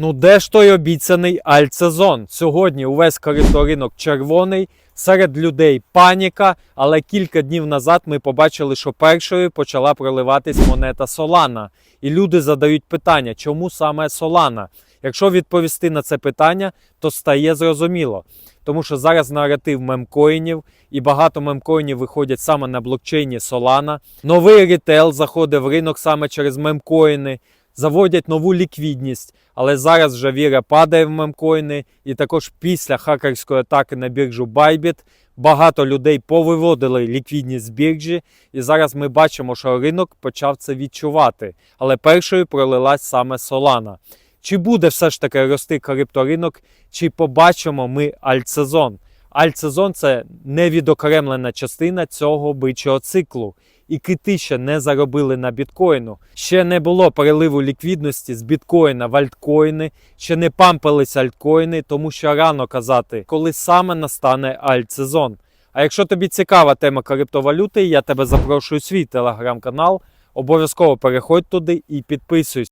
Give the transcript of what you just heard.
Ну де ж той обіцяний альтсезон? Сьогодні увесь крипторинок червоний, серед людей паніка, але кілька днів назад ми побачили, що першою почала проливатись монета Solana. І люди задають питання, чому саме Solana? Якщо відповісти на це питання, то стає зрозуміло. Тому що зараз наратив мемкоїнів, і багато мемкоїнів виходять саме на блокчейні Solana. Новий рітейл заходить в ринок саме через мемкоїни, заводять нову ліквідність. Але зараз вже віра падає в мемкоїни, і також після хакерської атаки на біржу Bybit багато людей повиводили ліквідність з біржі, і зараз ми бачимо, що ринок почав це відчувати. Але першою пролилась саме Solana. Чи буде все ж таки рости крипторинок, чи побачимо ми альтсезон? Альтсезон це невідокремлена частина цього бичого циклу. І кити ще не заробили на біткоїну. Ще не було переливу ліквідності з біткоїна в альткоїни, ще не пампились альткоїни, тому що рано казати, коли саме настане альтсезон. А якщо тобі цікава тема криптовалюти, я тебе запрошую в свій телеграм-канал. Обов'язково переходь туди і підписуйся.